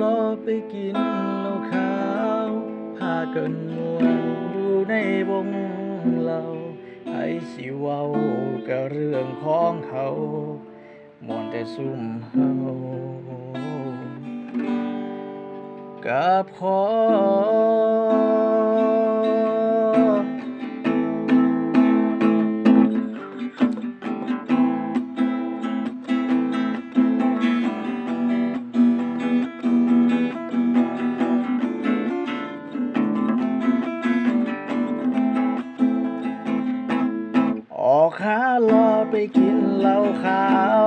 ลอไปกินเหล้าขาวพากันมวนอยู่ในวงเหล้าไอ้สิเว้ากับเรื่องของเขามวนแต่ซุ่มเฮาก็พออ อกหาลอไปกินเหล้าขาว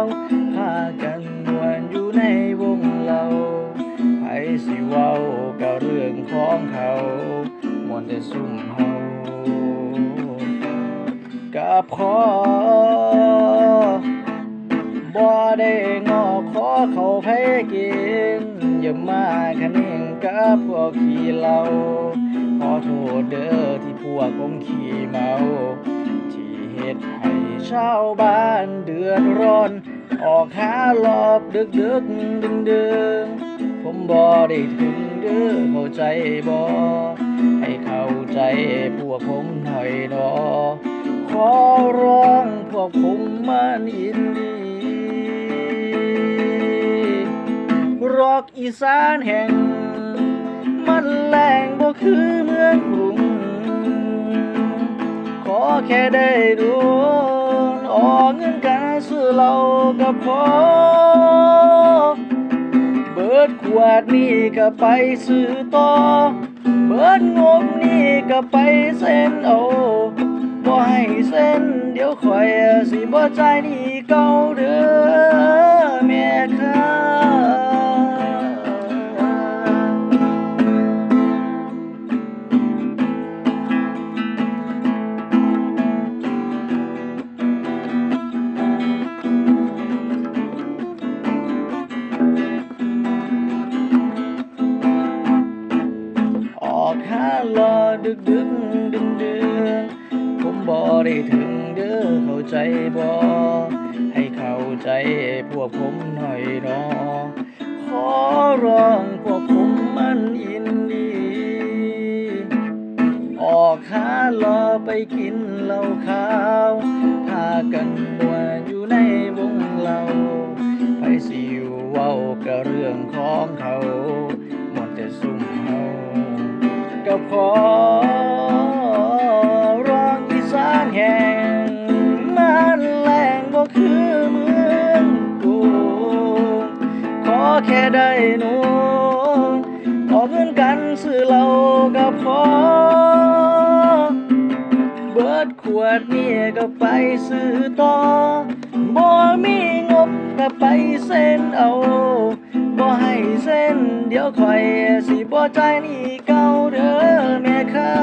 พากันมวนอยู่ในวงเหล้าไผสิเว้าก็เรื่องของเขามวนแต่ซุ่มเฮาก็พอบ่ได้งอขอเขาไผกิน อย่ามาคะเนงกับพวกขี้เหล้าขอโทษเด้อที่พวกผมขี้เมา ดให้ชาวบ้านเดือดร้อน ออกหารอบดึกดึกดึงดึงผมบ่ได้ถึงเด้อเข้าใจบ่ให้เข้าใจพวกผมหน่อยดอขอร้องพวกผมมันอินดีรอกอีสานแห่ง มันแรงบ่คือเมืองกรุง ขอแค่ได้ดูออกเงินกันซื้อเหลาก็พอเบิดขวดนี่ก็ไปซื้อต่อ เบิดงบนี่ก็ไปเซ็นเอาบ่ให้เซ็นเดี๋ยวข่อยสิบ่จ่ายหนี่เก่าเด้อ ดึกดึกดึงดึงผมบ่ได้ถึงเด้อเข้าใจบ่ให้เข้าใจพวกผมหน่อยเนาะขอร้องพวกผมมันอินดีออกหารอไปกินเหล้าขาวพากันมวอยู่ในวงเหล้าไปสิอยู่เว้าก็เรื่องของเขา ก็พอร้องอีสานแห่งมันแรงบ่คือเมืองกรุงขอแค่ได้นูขอเงินกันซื้อเหล้าก็พอเบิดขวดนี่ก็ไปซื้อต่อบ่มีงบก็ไปเซ็นเอาบ่ให้เส้นเดี๋ยวข่อยสิ บ่จ่ายหนี่เก่าเด้อแม่ค้า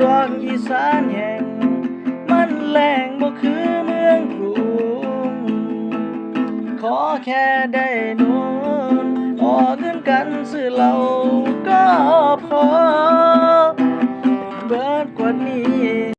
รอกอีสานแห่งมันแรงบ่คือเมืองกรุงขอแค่ได้นูนออกเงินกันซื้อเหล้าก็พอเบิดกว่านี้